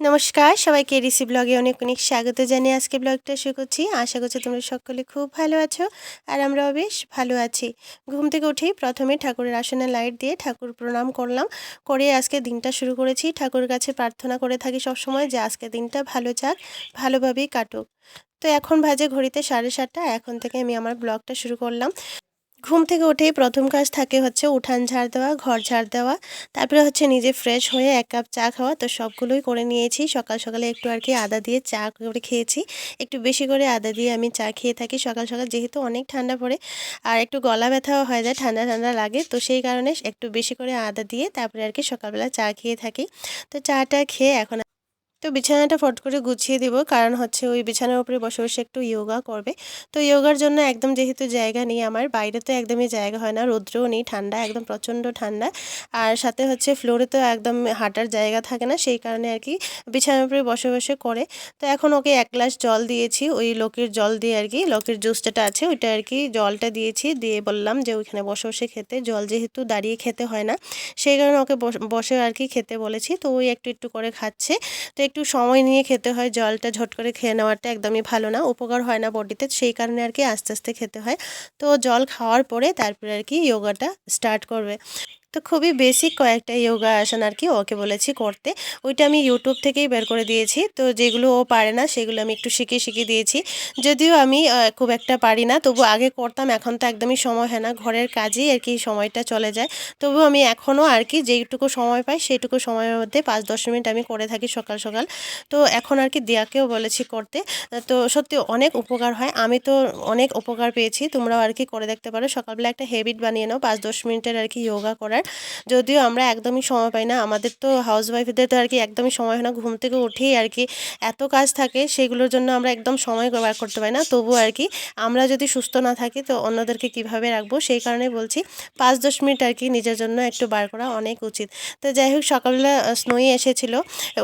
নমস্কার, সবাইকে রিসি ব্লগে অনেক অনেক স্বাগত জানিয়ে আজকে ব্লগটা শুরু করছি। আশা করছি তোমরা সকলে খুব ভালো আছো আর আমরাও বেশ ভালো আছি। ঘুম থেকে উঠেই প্রথমে ঠাকুরের আসনে লাইট দিয়ে ঠাকুর প্রণাম করলাম। করে আজকে দিনটা শুরু করেছি। ঠাকুরের কাছে প্রার্থনা করে থাকি সবসময় যে আজকে দিনটা ভালো যাক, ভালোভাবেই কাটুক। তো এখন বাজে ঘড়িতে সাড়ে সাতটা। এখন থেকে আমি আমার ব্লগটা শুরু করলাম। ঘুম থেকে উঠেই প্রথম কাজ থাকে হচ্ছে উঠান ঝাড় দেওয়া, ঘর ঝাড় দেওয়া। তারপরে হচ্ছে নিজে ফ্রেশ হয়ে এক কাপ চা খাওয়া। তো সবগুলোই করে নিয়েছি। সকাল সকালে একটু আর কি আদা দিয়ে চা করে খেয়েছি। একটু বেশি করে আদা দিয়ে আমি চা খেয়ে থাকি সকাল সকাল, যেহেতু অনেক ঠান্ডা পড়ে। আর একটু গলা ব্যথাও হয়ে যায়, ঠান্ডা ঠান্ডা লাগে। তো সেই কারণে একটু বেশি করে আদা দিয়ে তারপরে আর কি সকালবেলা চা খেয়ে থাকি। তো চাটা খেয়ে এখন তো বিছানাটা ফট করে গুছিয়ে দিব। কারণ হচ্ছে ওই বিছানার উপরে বসে বসে একটু ইয়োগা করবে। তো ইয়োগার জন্য একদম যেহেতু জায়গা নেই আমার, বাইরে তো একদমই জায়গা হয় না, রৌদ্রও নেই, ঠান্ডা, একদম প্রচণ্ড ঠান্ডা। আর সাথে হচ্ছে ফ্লোরে তো একদম হাঁটার জায়গা থাকে না, সেই কারণে আর কি বিছানার উপরে বসে বসে করে। তো এখন ওকে এক গ্লাস জল দিয়েছি, ওই লোকের জল দিয়ে আর কি, লোকের জুস যেটা আছে, ওইটা আর কি জলটা দিয়েছি। দিয়ে বললাম যে ওইখানে বসে বসে খেতে, জল যেহেতু দাঁড়িয়ে খেতে হয় না, সেই কারণে ওকে বসে আর কি খেতে বলেছি। তো ওই একটু একটু করে খাচ্ছে। তো একটু সময় নিয়ে খেতে হয়, জলটা ঝট করে খেয়ে নেওয়াটা একদমই ভালো না, উপকার হয় না বডিতে, সেই কারণে আর কি আস্তে আস্তে খেতে হয়। তো জল খাওয়ার পরে তারপরে আর কি যোগাটা স্টার্ট করবে। তো খুবই বেসিক কয়েকটা যোগা আসন আর কি ওকে বলেছি করতে। ওইটা আমি ইউটিউব থেকেই বের করে দিয়েছি। তো যেগুলো ও পারে না, সেগুলো আমি একটু শিখিয়ে শিখিয়ে দিয়েছি। যদিও আমি খুব একটা পারি না, তবু আগে করতাম, এখন তো একদমই সময় হয় না। ঘরের কাজেই আর কি সময়টা চলে যায়। তবু আমি এখনও আর কি যেইটুকু সময় পাই সেইটুকু সময়ের মধ্যে পাঁচ দশ মিনিট আমি করে থাকি সকাল সকাল। তো এখন আর কি দিয়াকেও বলেছি করতে। তো সত্যি অনেক উপকার হয়। আমি তো অনেক উপকার পেয়েছি। তোমরাও আর কি করে দেখতে পারো। সকালবেলা একটা হ্যাবিট বানিয়ে নাও, পাঁচ দশ মিনিটের আর কি যোগা করার। যদিও আমরা একদমই সময় পাই না, আমাদের তো হাউস ওয়াইফদের তো আর কি একদমই সময় হয় না, ঘুম থেকে উঠেই আর কি এত কাজ থাকে, সেগুলোর জন্য আমরা একদম সময় বার করতে পারি না। তবু আর কি আমরা যদি সুস্থ না থাকি, তো অন্যদেরকে কীভাবে রাখব? সেই কারণে বলছি, পাঁচ দশ মিনিট আর কি নিজের জন্য একটু বার করা অনেক উচিত। তো যাই হোক, সকালবেলা স্নোই এসেছিল।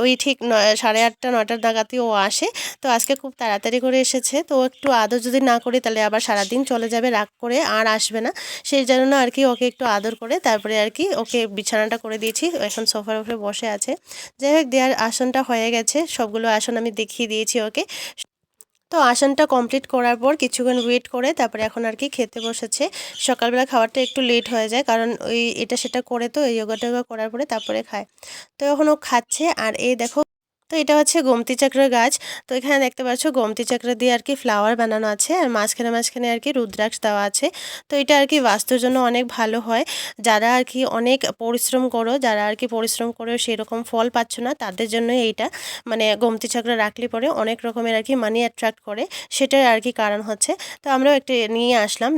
ওই ঠিক সাড়ে আটটা, নটার নাগাদই ও আসে। তো আজকে খুব তাড়াতাড়ি করে এসেছে। তো একটু আদর যদি না করি, তাহলে আবার সারাদিন চলে যাবে রাগ করে, আর আসবে না। সেই জন্য আর কি ওকে একটু আদর করে, তারপরে আর কি ওকে বিছানাটা করে দিয়েছি। এখন সোফার উপরে বসে আছে। যাই হোক দেওয়ার আসনটা হয়ে গেছে। সবগুলো আসন আমি দেখিয়ে দিয়েছি ওকে। তো আসনটা কমপ্লিট করার পর কিছুক্ষণ ওয়েট করে তারপরে এখন আর কি খেতে বসেছে। সকালবেলা খাবারটা একটু লেট হয়ে যায়, কারণ ওই এটা সেটা করে তো যোগা টোগা করার পরে তারপরে খায়। তো এখন ও খাচ্ছে, আর এই দেখো তো এটা হচ্ছে গোমতি চক্রের গাছ। তো এখানে দেখতে পাচ্ছ গোমতি চক্র দিয়ে আর কি ফ্লাওয়ার বানানো আছে আর মাঝখানে মাঝখানে আর কি রুদ্রাক্ষ দেওয়া আছে। তো এটা আর কি বাস্তুর জন্য অনেক ভালো হয়। যারা আর কি অনেক পরিশ্রম করো, যারা আর কি পরিশ্রম করেও সেরকম ফল পাচ্ছ না, তাদের জন্য এইটা। মানে গোমতি চক্র রাখলে পরে অনেক রকমের আর কি মানি অ্যাট্রাক্ট করে সেটার আর কি কারণ হচ্ছে। তো আমরাও একটু নিয়ে আসলাম।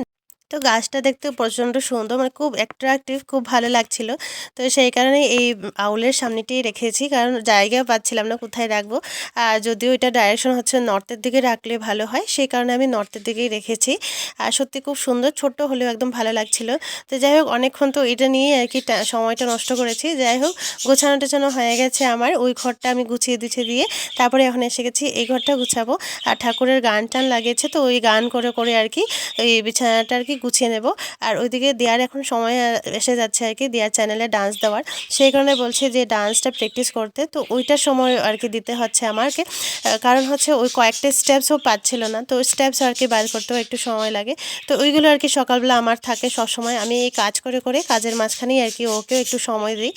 তো গাছটা দেখতে প্রচণ্ড সুন্দর মানে খুব অ্যাট্রাকটিভ খুব ভালো লাগছিল। তো সেই কারণে এই আউলের সামনেটাই রেখেছি, কারণ জায়গা পাচ্ছিলাম না কোথায় রাখব। আর যদিও এটা ডাইরেকশন হচ্ছে নর্থের দিকে রাখলে ভালো হয়, সেই কারণে আমি নর্থের দিকেই রেখেছি। আর সত্যি খুব সুন্দর, ছোট্ট হলেও একদম ভালো লাগছিল। তো যাই হোক, অনেকক্ষণ তো এটা নিয়ে আর কি সময়টা নষ্ট করেছি। যাই হোক গোছানো টোছানো হয়ে গেছে আমার, ওই ঘরটা আমি গুছিয়ে দিচ্ছে দিয়ে তারপরে এখন এসে গেছি, এই ঘরটা গুছাবো। আর ঠাকুরের গান টান লাগিয়েছে, তো ওই গান করে করে আর কি ওই বিছানাটা আর কি গুছিয়ে নেব। আর ওইদিকে দেয়ার এখন সময় এসে যাচ্ছে আর কি, দেয়ার চ্যানেলে ডান্স দেওয়ার। সেই কারণে বলছে যে ডান্সটা প্র্যাকটিস করতে। তো ওইটার সময় আর কি দিতে হচ্ছে আমাকে। কারণ হচ্ছে ওই কয়েকটা স্টেপসও পাচ্ছিল না। তো স্টেপস আর কি বাইর করতেও একটু সময় লাগে। তো ওইগুলো আর কি সকালবেলা আমার থাকে সবসময়। আমি এই কাজ করে করে কাজের মাঝখানেই আর কি ওকেও একটু সময় দিই।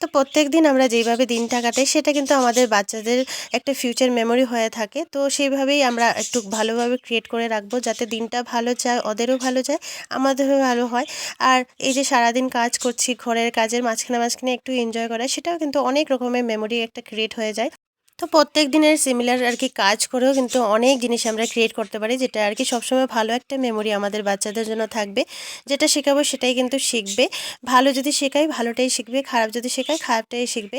তো প্রত্যেক দিন আমরা যেইভাবে দিনটা কাটাই, সেটা কিন্তু আমাদের বাচ্চাদের একটা ফিউচার মেমোরি হয়ে থাকে। তো সেইভাবেই আমরা একটু ভালোভাবে ক্রিয়েট করে রাখব যাতে দিনটা ভালো যায়, ওদেরও ভালো যায়, আমাদেরও ভালো হয়। আর এই যে সারাদিন কাজ করছি, ঘরের কাজের মাঝখানে মাঝখানে একটু এনজয় করা সেটাও কিন্তু অনেক রকমের মেমোরি একটা ক্রিয়েট হয়ে যায়। তো প্রত্যেক দিনের সিমিলার আর কি কাজ করেও কিন্তু অনেক জিনিস আমরা ক্রিয়েট করতে পারি, যেটা আর কি সবসময় ভালো একটা মেমোরি আমাদের বাচ্চাদের জন্য থাকবে। যেটা শেখাবো সেটাই কিন্তু শিখবে। ভালো যদি শেখাই, ভালোটাই শিখবে, খারাপ যদি শেখাই, খারাপটাই শিখবে।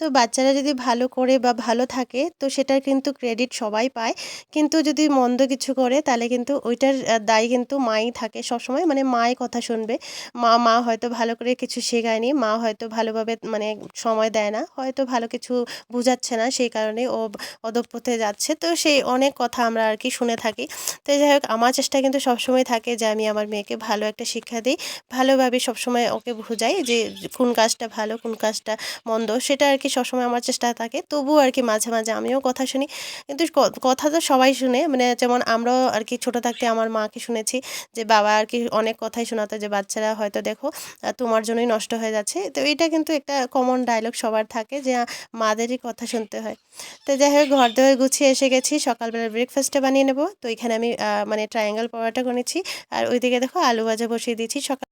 তো বাচ্চারা যদি ভালো করে বা ভালো থাকে, তো সেটার কিন্তু ক্রেডিট সবাই পায়। কিন্তু যদি মন্দ কিছু করে, তাহলে কিন্তু ওইটার দায় কিন্তু মাই থাকে সবসময়। মানে মাই কথা শুনবে। মা মা হয়তো ভালো করে কিছু শেখায়নি, মা হয়তো ভালোভাবে মানে সময় দেয় না, হয়তো ভালো কিছু বুঝাচ্ছে না, সেই কারণে ও অধপথে যাচ্ছে। তো সেই অনেক কথা আমরা আর কি শুনে থাকি। তো যাই হোক, আমার চেষ্টা কিন্তু সবসময় থাকে যে আমি আমার মেয়েকে ভালো একটা শিক্ষা দিই। ভালোভাবে সবসময় ওকে বুঝাই যে কোন কাজটা ভালো, কোন কাজটা মন্দ, সেটা আর কি সবসময় আমার চেষ্টা থাকে। তবুও আর কি মাঝে মাঝে আমিও কথা শুনি। কিন্তু কথা তো সবাই শুনে। মানে যেমন আমরাও আর কি ছোটো থাকতে আমার মাকে শুনেছি যে, বাবা আর কি অনেক কথাই শোনাতো যে, বাচ্চারা হয়তো দেখো তোমার জন্যই নষ্ট হয়ে যাচ্ছে। তো এটা কিন্তু একটা কমন ডায়লগ সবার থাকে যে, মাদেরই কথা শুনতে হয়। তো যাই হোক, ঘর দোয়ার গুছিয়ে এসে গেছি। সকালবেলা ব্রেকফাস্টটা বানিয়ে নেব। তো এখানে আমি মানে ট্রায়াঙ্গেল পরোটা করেছি আর ওইদিকে দেখো আলু ভাজা বসিয়ে দিয়েছি। সকাল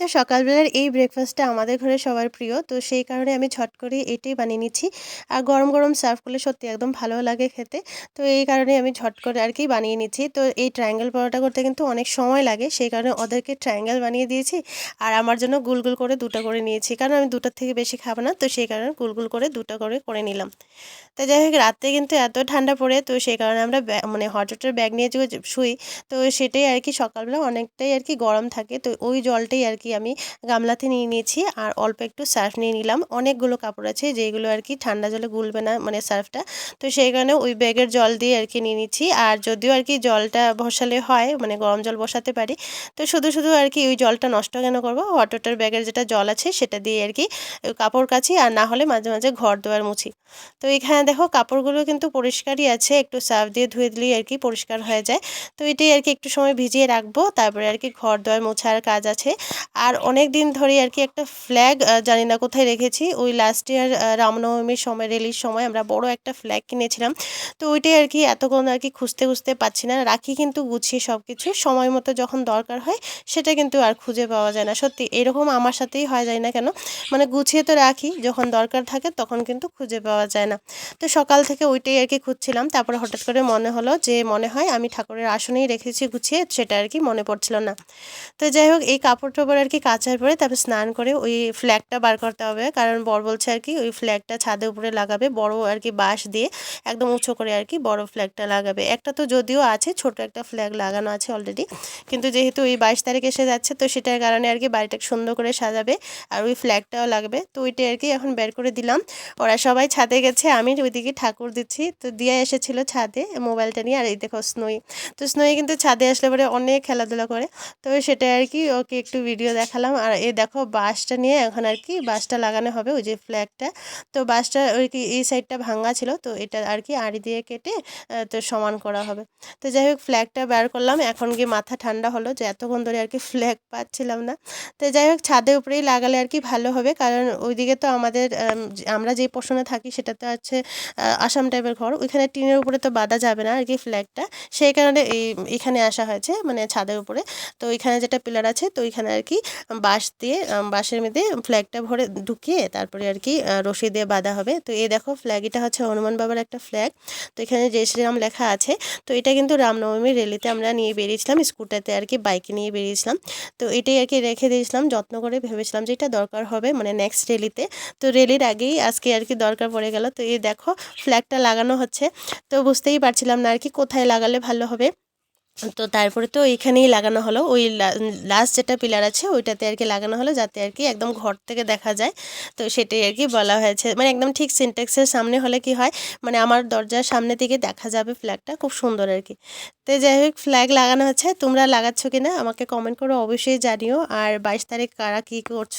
তো সকালবেলার এই ব্রেকফাস্টটা আমাদের ঘরে সবার প্রিয়। তো সেই কারণে আমি ছট করে এটাই বানিয়ে নিচ্ছি। আর গরম গরম সার্ভ করলে সত্যি একদম ভালো লাগে খেতে। তো এই কারণে আমি ঝট করে আর কি বানিয়ে নিচ্ছি। তো এই ট্রায়াঙ্গেল পরোটা করতে কিন্তু অনেক সময় লাগে। সেই কারণে ওদেরকে ট্রায়াঙ্গেল বানিয়ে দিয়েছি। আর আমার জন্য গুল গুল করে দুটো করে নিয়েছি। কারণ আমি দুটোর থেকে বেশি খাব না। তো সেই কারণে গুল গুল করে দুটো করে করে নিলাম। তো যাই হোক, রাতে কিন্তু এত ঠান্ডা পড়ে। তো সেই কারণে আমরা মানে হট ওয়াটার ব্যাগ নিয়ে শুই, তো সেটাই আর কি সকালবেলা অনেকটাই আর কি গরম থাকে। তো ওই জলটাই আর কি আমি গামলাতে নিয়ে নিয়েছি আর অল্প একটু সার্ফ নিয়ে নিলাম। অনেকগুলো কাপড় আছে যেগুলো আর কি ঠান্ডা জলে গুলবে না মানে সার্ফটা। তো সেই কারণে ওই ব্যাগের জল দিয়ে আর কি নিয়ে নিচ্ছি। আর যদিও আর কি জলটা বসালে হয় মানে গরম জল বসাতে পারি, তো শুধু শুধু আর কি ওই জলটা নষ্ট কেন করব? হট ওয়াটার ব্যাগের যেটা জল আছে সেটা দিয়ে আর কি কাপড় কাছি আর না হলে মাঝে মাঝে ঘর দোয়ার মুছি। তো এখানে দেখো কাপড়গুলো কিন্তু পরিষ্কারই আছে, একটু সার্ফ দিয়ে ধুয়ে দিলেই আর কি পরিষ্কার হয়ে যায়। তো এটাই আর কি একটু সময় ভিজিয়ে রাখব, তারপরে আর কি ঘর দোয়ার মোছার কাজ আছে। আর অনেক দিন ধরে আর কি একটা ফ্ল্যাগ জানি না কোথায় রেখেছি। ওই লাস্ট ইয়ার রামনবমীর সময় রেলির সময় আমরা বড় একটা ফ্ল্যাগ কিনেছিলাম। তো ওইটাই আর কি এতক্ষণ আর কি খুঁজতে খুঁজতে পাচ্ছি না। রাখি কিন্তু গুছিয়ে সব কিছু সময় মতো যখন দরকার হয়, সেটা কিন্তু আর খুঁজে পাওয়া যায় না। সত্যি, এরকম আমার সাথেই হয় যায় না কেন। মানে গুছিয়ে তো রাখি, যখন দরকার থাকে তখন কিন্তু খুঁজে পাওয়া যায় না। তো সকাল থেকে ওইটাই আর কি খুঁজছিলাম। তারপরে হঠাৎ করে মনে হলো যে, মনে হয় আমি ঠাকুরের আসনেই রেখেছি গুছিয়ে, সেটা আর কি মনে পড়ছিল না। তো যাই হোক, এই কাপড় টাপড় আর কি কাচার পরে তারপর স্নান করে ওই ফ্ল্যাগটা বার করতে হবে। কারণ বর বলছে আর কি, ওই ফ্ল্যাগটা ছাদের উপরে লাগাবে, বড় আর কি বাঁশ দিয়ে একদম উঁচু করে আর কি বড় ফ্ল্যাগটা লাগাবে। একটা তো যদিও আছে, ছোট একটা ফ্ল্যাগ লাগানো আছে অলরেডি কিন্তু যেহেতু ওই বাইশ তারিখ এসে যাচ্ছে, তো সেটার কারণে আর কি বাড়িটা সুন্দর করে সাজাবে আর ওই ফ্ল্যাগটাও লাগবে। তো ওইটাই আর কি এখন বের করে দিলাম। ওরা সবাই ছাদে গেছে, আমি ওইদিকে ঠাকুর দিচ্ছি। তো দিয়া এসেছিল ছাদে মোবাইলটা নিয়ে, আর এই দেখো স্নোই। তো স্নোই কিন্তু ছাদে আসলে পরে অনেক খেলাধুলা করে। তো সেটা আর কি ওকে একটু ভিডিও দেখালাম। আর এই দেখো বাঁশটা নিয়ে এখন আর কি বাঁশটা লাগানো হবে, ওই যে ফ্ল্যাগটা তো বাঁশটা ওই কি এই সাইডটা ভাঙা ছিল, তো এটা আর কি আড়ি দিয়ে কেটে তো সমান করা হবে। তো যাই হোক ফ্ল্যাগটা বের করলাম। এখন গিয়ে মাথা ঠান্ডা হলো, যে এতক্ষণ ধরে আর কি ফ্ল্যাগ পাচ্ছিলাম না। তো যাই হোক, ছাদের উপরেই লাগালে আর কি ভালো হবে, কারণ ওইদিকে তো আমাদের আমরা যে পোষণে থাকি, সেটা তো আছে আসাম টাইপের ঘর। ওইখানে টিনের উপরে তো বাঁধা যাবে না আর কি ফ্ল্যাগটা সেই কারণে এই, এখানে আসা হয়েছে মানে ছাদের উপরে। তো ওইখানে যেটা পিলার আছে, তো ওইখানে আর কি বাঁশ দিয়ে বাঁশের মধ্যে ফ্ল্যাগটা ভরে ঢুকিয়ে তারপরে আর কি রশি দিয়ে বাঁধা হবে। তো এই দেখো ফ্ল্যাগ এটা হচ্ছে হনুমান বাবার একটা ফ্ল্যাগ তো এখানে জয় শ্রীরাম লেখা আছে, তো এটা কিন্তু রামনবমীর রেলিতে আমরা নিয়ে বেরিয়েছিলাম স্কুটারতে আর কি বাইকে নিয়ে বেরিয়েছিলাম। তো এটাই আর কি রেখে দিয়েছিলাম, যত্ন করে ভেবেছিলাম যে এটা দরকার হবে মানে নেক্সট রেলিতে তো রেলির আগেই আজকে আর কি দরকার পড়ে গেল। তো এই দেখো ফ্ল্যাগটা লাগানো হচ্ছে। তো বুঝতেই পারছিলাম না আর কি কোথায় লাগালে ভালো হবে। তো তারপরে তো এইখানেই লাগানো হলো। ওই লাস্ট যেটা পিলার আছে, ওইটাতে আর কি লাগানো হলো যাতে আর কি একদম ঘর থেকে দেখা যায়। তো সেটাই আর কি বলা হয়েছে। মানে একদম ঠিক সিনটেক্সের সামনে হলে কি হয় মানে আমার দরজার সামনে থেকে দেখা যাবে ফ্ল্যাগটা খুব সুন্দর আর কি তো যাই হোক ফ্ল্যাগ লাগানো হচ্ছে। তোমরা লাগাচ্ছ কি না আমাকে কমেন্ট করে অবশ্যই জানিও। আর বাইশ তারিখ কারা কী করছ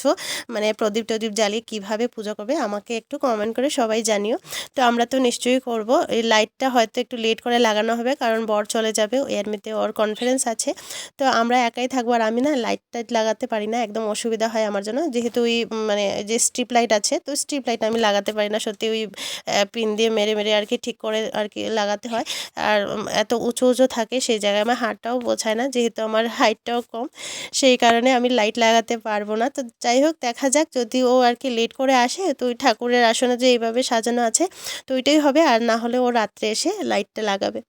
মানে প্রদীপ টদীপ জ্বালিয়ে কীভাবে পুজো করবে, আমাকে একটু কমেন্ট করে সবাই জানিও। তো আমরা তো নিশ্চয়ই করব। এই লাইটটা হয়তো একটু লেট করে লাগানো হবে, কারণ বর চলে যাবে, এর মধ্যে ওর কনফারেন্স আছে। তো আমরা একাই থাকব আর আমি না লাইট টাইট লাগাতে পারি না, একদম অসুবিধা হয় আমার জন্য। যেহেতু ওই মানে যে স্ট্রিপ লাইট আছে, তো স্ট্রিপ লাইট আমি লাগাতে পারি না। সত্যি ওই পিন দিয়ে মেরে মেরে আর কি ঠিক করে আর কি লাগাতে হয়। আর এত উঁচু উঁচু থাকে সেই জায়গায় আমার হাতটাও বোঝায় না, যেহেতু আমার হাইটটাও কম। সেই কারণে আমি লাইট লাগাতে পারব না। তো যাই হোক, দেখা যাক যদি ও আর কি লেট করে আসে, তো ওই ঠাকুরের আসনে যে এইভাবে সাজানো আছে, তো ওইটাই হবে। আর না হলে ও রাত্রে এসে লাইটটা লাগাবে।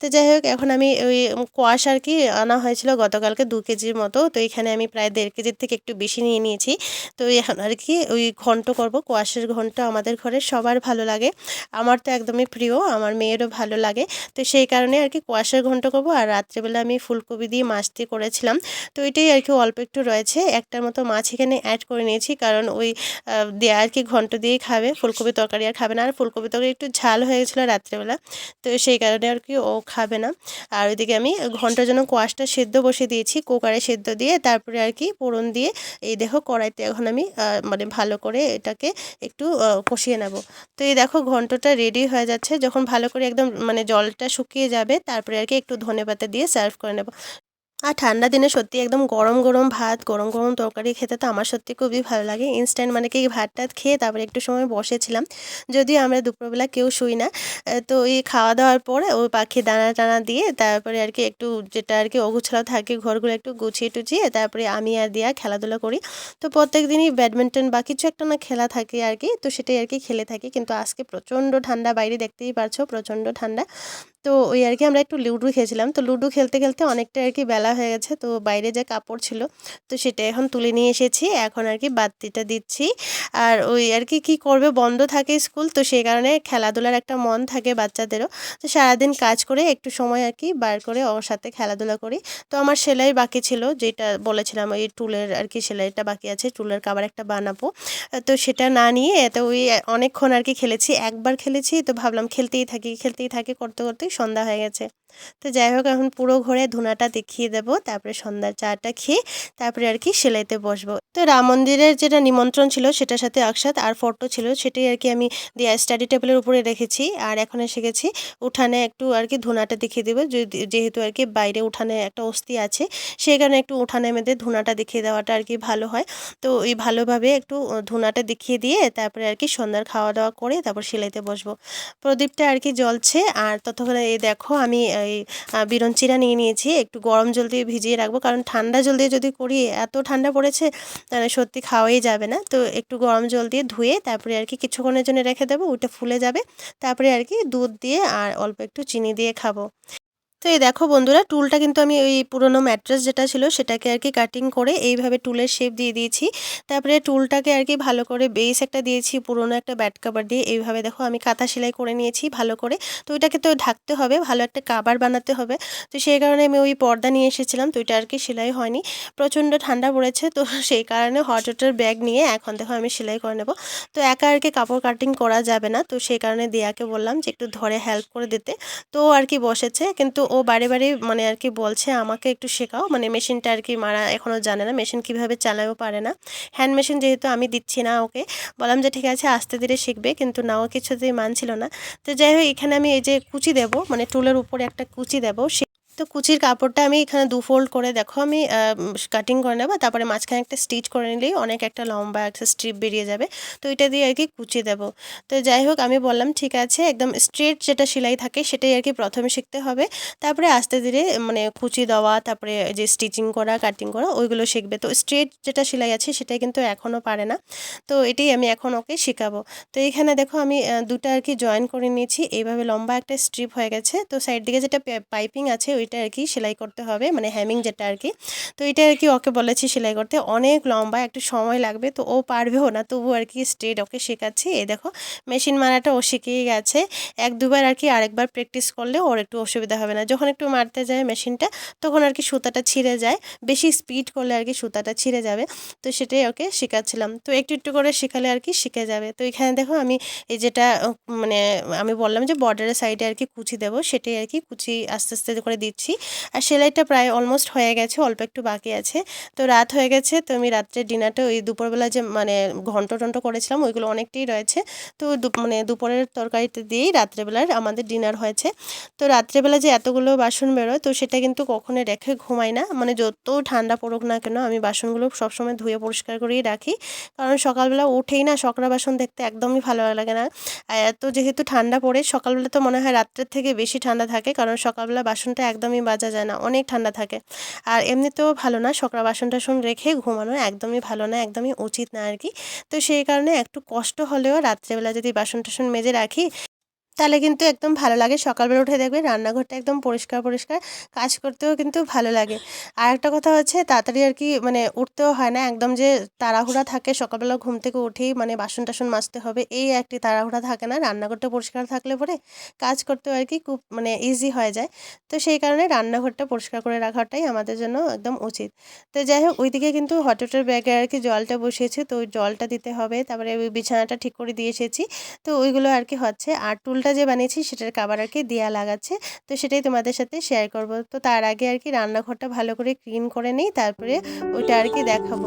তো যাই হোক, এখন আমি ওই কোয়াশ আর কি আনা হয়েছিল গতকালকে দু কেজির মতো। তো এখানে আমি প্রায় দেড় কেজির থেকে একটু বেশি নিয়ে নিয়েছি। তো এখন আর কি ওই ঘন্ট করব কোয়াশের ঘন্ট আমাদের ঘরে সবার ভালো লাগে। আমার তো একদমই প্রিয়, আমার মেয়েরও ভালো লাগে। তো সেই কারণে আর কি কোয়াশের ঘন্ট করব আর রাত্রেবেলা আমি ফুলকপি দিয়ে মাছ দিয়ে করেছিলাম। তো এটাই আর কি অল্প একটু রয়েছে, একটার মতো মাছ এখানে অ্যাড করে নিয়েছি। কারণ ওই দেয়া আর কি ঘন্ট দিয়েই খাবে, ফুলকপি তরকারি আর খাবে না। আর ফুলকপি তরকারি একটু ঝাল হয়ে গেছিল রাত্রেবেলা। তো সেই কারণে আর কি ও খাবে না। আর ওইদিকে আমি ঘণ্টার জন্য কোয়াশটা সেদ্ধ বসে দিয়েছি, কুকারে সেদ্ধ দিয়ে তারপরে আর কি পোড়ন দিয়ে এই দেখো কড়াইতে এখন আমি মানে ভালো করে এটাকে একটু কষিয়ে নেব। তো এই দেখো ঘন্টটা রেডি হয়ে যাচ্ছে, যখন ভালো করে একদম মানে জলটা শুকিয়ে যাবে, তারপরে আর কি একটু ধনে পাতা দিয়ে সার্ভ করে নেব। আর ঠান্ডা দিনে সত্যি একদম গরম গরম ভাত, গরম গরম তরকারি খেতে তো আমার সত্যি খুবই ভালো লাগে। ইনস্ট্যান্ট মানে কি ভাত টাত খেয়ে তারপরে একটু সময় বসেছিলাম। যদিও আমরা দুপুরবেলা কেউ শুই না। তো এই খাওয়া দাওয়ার পরে ওই পাখি দানা টানা দিয়ে তারপরে আর কি একটু যেটা আর কি অগুছালো থাকে ঘরগুলো একটু গুছিয়ে টুচিয়ে তারপরে আমি আর দিয়া খেলাধুলা করি। তো প্রত্যেক দিনই ব্যাডমিন্টন বা কিছু একটা না খেলা থাকে আর কি, তো সেটাই আর কি খেলে থাকি। কিন্তু আজকে প্রচণ্ড ঠান্ডা, বাইরে দেখতেই পারছ, প্রচণ্ড ঠান্ডা। তো ওই আর কি আমরা একটু লুডো খেয়েছিলাম। তো লুডো খেলতে খেলতে অনেকটা আর কি বেলা হয়ে গেছে। তো বাইরে যে কাপড় ছিল, তো সেটা এখন তুলে নিয়ে এসেছি। এখন আর কি বাতিটা দিচ্ছি। আর ওই আর কি, কী করবে? বন্ধ থাকে স্কুল, তো সেই কারণে খেলাধুলার একটা মন থাকে বাচ্চাদেরও। তো সারাদিন কাজ করে একটু সময় আর কি বার করে ওর সাথে খেলাধুলা করি। তো আমার সেলাই বাকি ছিল, যেটা বলেছিলাম ওই টুলের আর কি সেলাইটা বাকি আছে, টুলের কাবার একটা বানাবো। তো সেটা না নিয়ে, তো ওই অনেকক্ষণ আর কি খেলেছি। একবার খেলেছি, তো ভাবলাম খেলতেই থাকি খেলতেই থাকি করতে, করতেই সন্ধ্যা হয়ে গেছে। তো যাই হোক এখন পুরো ঘরে ধুনাটা দেখিয়ে দেব, তারপরে সন্ধ্যার চাটা খেয়ে তারপরে আর কি সেলাইতে বসবো। তো রাম মন্দিরের যেটা নিমন্ত্রণ ছিল সেটার সাথে আকসাত আর ফটো ছিল, সেটাই আর কি আমি দিয়ে স্টাডি টেবিলের উপরে রেখেছি। আর এখন এসে গেছি উঠানে একটু আর কি ধুনাটা দেখিয়ে দেবো যেহেতু আর কি বাইরে উঠানে একটা অস্থি আছে, সেই কারণে একটু উঠানে মেয়েদের ধুনাটা দেখিয়ে দেওয়াটা আর কি ভালো হয়। তো এই ভালোভাবে একটু ধুনাটা দেখিয়ে দিয়ে তারপরে আর কি সন্ধ্যার খাওয়া দাওয়া করে তারপর সেলাইতে বসবো। প্রদীপটা আর কি জ্বলছে, আর ততক্ষণে এই দেখো আমি বিরঞ্চিরা নিয়ে নিয়েছি। একটু গরম জল দিয়ে ভিজিয়ে রাখব, কারণ ঠান্ডা জল দিয়ে যদি করি, এত ঠান্ডা পড়েছে, তাহলে সত্যি খাওয়াই যাবে না। তো একটু গরম জল দিয়ে ধুয়ে, তারপরে আর কি কিছুক্ষণের জন্য রেখে দেবো, ওটা ফুলে যাবে। তারপরে আর কি দুধ দিয়ে আর অল্প একটু চিনি দিয়ে খাব। তো এই দেখো বন্ধুরা, টুলটা কিন্তু আমি ওই পুরনো ম্যাট্রেস যেটা ছিল সেটাকে আর কি কাটিং করে এইভাবে টুলের শেপ দিয়ে দিয়েছি। তারপরে টুলটাকে আর কি ভালো করে বেস একটা দিয়েছি, পুরনো একটা ব্যাট কাভার দিয়ে। এইভাবে দেখো আমি কাঁথা সেলাই করে নিয়েছি ভালো করে। তো ওইটাকে তো ঢাকতে হবে, ভালো একটা কাবার বানাতে হবে। তো সেই কারণে আমি ওই পর্দা নিয়ে এসেছিলাম, তো ওইটা আর কি সেলাই হয়নি। প্রচণ্ড ঠান্ডা পড়েছে, তো সেই কারণে হট ওয়াটার ব্যাগ নিয়ে এখন দেখো আমি সেলাই করে নেব। তো একা আর কি কাপড় কাটিং করা যাবে না, তো সেই কারণে দেয়াকে বললাম যে একটু ধরে হেল্প করে দিতে। তো আর কি বসেছে, কিন্তু ও বারে বারে মানে আর কি বলছে, আমাকে একটু শেখাও। মানে মেশিনটা আর কি মারা এখনও জানে না, মেশিন কীভাবে চালাও পারে না। হ্যান্ড মেশিন যেহেতু আমি দিচ্ছি না ওকে, বললাম যে ঠিক আছে, আস্তে ধীরে শিখবে। কিন্তু না, ও কিছুতেই মানছিল না। তো যাই হোক, এখানে আমি এই যে কুচি দেব মানে টুলের উপরে একটা কুচি দেবো তো কুচির কাপড়টা আমি এখানে দু ফোল্ড করে, দেখো আমি কাটিং করে নেব, তারপরে মাঝখানে একটা স্টিচ করে নিলেই অনেক একটা লম্বা একটা স্ট্রিপ বেরিয়ে যাবে। তো এটা দিয়ে আর কি কুচি দেবো। তো যাই হোক, আমি বললাম, ঠিক আছে, একদম স্ট্রেট যেটা সেলাই থাকে, সেটাই আর কি প্রথমে শিখতে হবে। তারপরে আস্তে ধীরে মানে কুচি দেওয়া, তারপরে যে স্টিচিং করা কাটিং করা, ওইগুলো শিখবে। তো স্ট্রেট যেটা সেলাই আছে, সেটাই কিন্তু এখনও পারে না। তো এটাই আমি এখন ওকে শেখাবো। তো এখানে দেখো আমি দুটো আর কি জয়েন করে নিয়েছি। এইভাবে লম্বা একটা স্ট্রিপ হয়ে গেছে। তো সাইড দিকে যেটা পাইপিং আছে ওইটা আর কি সেলাই করতে হবে মানে হ্যামিং যেটা আর কি তো এটা আর কি ওকে বলেছি সেলাই করতে, অনেক লম্বা, একটু সময় লাগবে, তো ও পারবেও না তবু আর কি স্ট্রেট ওকে শেখাচ্ছি। এই দেখো মেশিন মারাটা ও শিখেই গেছে। এক দুবার আর কি আরেকবার প্র্যাকটিস করলে ওর একটু অসুবিধা হবে না। যখন একটু মারতে যায় মেশিনটা তখন আর কি সুতাটা ছিঁড়ে যায়। বেশি স্পিড করলে আর কি সুতাটা ছিঁড়ে যাবে। তো সেটাই ওকে শেখাচ্ছিলাম। তো একটু একটু করে শেখালে আর কি শিখে যাবে। তো এখানে দেখো, আমি এই যেটা মানে আমি বললাম যে বর্ডারের সাইডে আর কি কুচি দেবো, সেটাই আর কি কুচি আস্তে আস্তে করে দিচ্ছি। আর সেলাইটা প্রায় অলমোস্ট হয়ে গেছে, অল্প একটু বাকি আছে। তো রাত হয়ে গেছে, তো আমি রাত্রে ডিনারটা ওই দুপুরবেলা যে মানে ঘন্ট টন্ট করেছিলাম, ওইগুলো অনেকটাই রয়েছে। তো মানে দুপুরের তরকারিতে দিয়েই রাত্রেবেলার আমাদের ডিনার হয়েছে। তো রাত্রেবেলা যে এতগুলো বাসন বেরোয়, তো সেটা কিন্তু কখনো রেখে ঘুমাই না। মানে যত ঠান্ডা পড়ুক না কেন, আমি বাসনগুলো সবসময় ধুয়ে পরিষ্কার করেই রাখি। কারণ সকালবেলা উঠেই না সকরা বাসন দেখতে একদমই ভালো লাগে না। এত যেহেতু ঠান্ডা পড়ে, সকালবেলা তো মনে হয় রাত্রের থেকে বেশি ঠান্ডা থাকে, কারণ সকালবেলা বাসনটা একদমই বাজা যায় না, অনেক ঠান্ডা থাকে। আর এমনিতেও ভালো না সকাল বাসন টাসন রেখে ঘুমানো একদমই ভালো না, একদমই উচিত না আর কি। তো সেই কারণে একটু কষ্ট হলেও রাত্রেবেলা যদি বাসন টাসন মেজে রাখি তাহলে কিন্তু একদম ভালো লাগে। সকালবেলা উঠে দেখবে রান্নাঘরটা একদম পরিষ্কার পরিষ্কার। কাজ করতেও কিন্তু ভালো লাগে। আর একটা কথা হচ্ছে, তাড়াতাড়ি আর কি মানে উঠতেও হয় না। একদম যে তাড়াহুড়া থাকে, সকালবেলা ঘুম থেকে উঠেই মানে বাসন টাসন মাজতে হবে, এই একটি তাড়াহুড়া থাকে না। রান্নাঘরটা পরিষ্কার থাকলে পরে কাজ করতেও আর কি খুব মানে ইজি হয়ে যায়। তো সেই কারণে রান্নাঘরটা পরিষ্কার করে রাখাটাই আমাদের জন্য একদম উচিত। তো যাই হোক, ওইদিকে কিন্তু হট ওয়াটার ব্যাগে আর কি জলটা বসিয়েছে, তো ওই জলটা দিতে হবে। তারপরে ওই বিছানাটা ঠিক করে দিয়ে এসেছি। তো ওইগুলো আর কি হচ্ছে, আর টুল টুলটা যে বানিয়েছি সেটার খাবার আর কি দেয়া লাগাচ্ছে। তো সেটাই তোমাদের সাথে শেয়ার করব। তো তার আগে আর কি রান্নাঘরটা ভালো করে ক্লিন করে নিই, তারপরে ওইটা আর কি দেখাবো।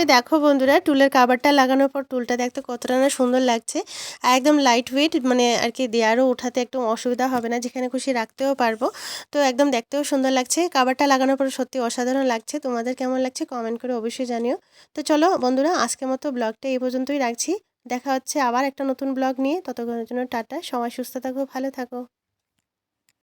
এই দেখো বন্ধুরা, টুলের কাভারটা লাগানোর পর টুলটা দেখতে কতটা না সুন্দর লাগছে। আর একদম লাইট ওয়েট মানে আর কি দেয়ারও ওঠাতে একদম অসুবিধা হবে না, যেখানে খুশি রাখতেও পারব। তো একদম দেখতেও সুন্দর লাগছে। কাভারটা লাগানোর পর সত্যি অসাধারণ লাগছে। তোমাদের কেমন লাগছে কমেন্ট করে অবশ্যই জানিও। তো চলো বন্ধুরা, আজকের মতো ব্লগটা এই পর্যন্তই রাখছি। দেখা হচ্ছে আবার একটা নতুন ব্লগ নিয়ে। ততক্ষণের জন্য টাটা। সবাই সুস্থ থাকো, ভালো থাকো।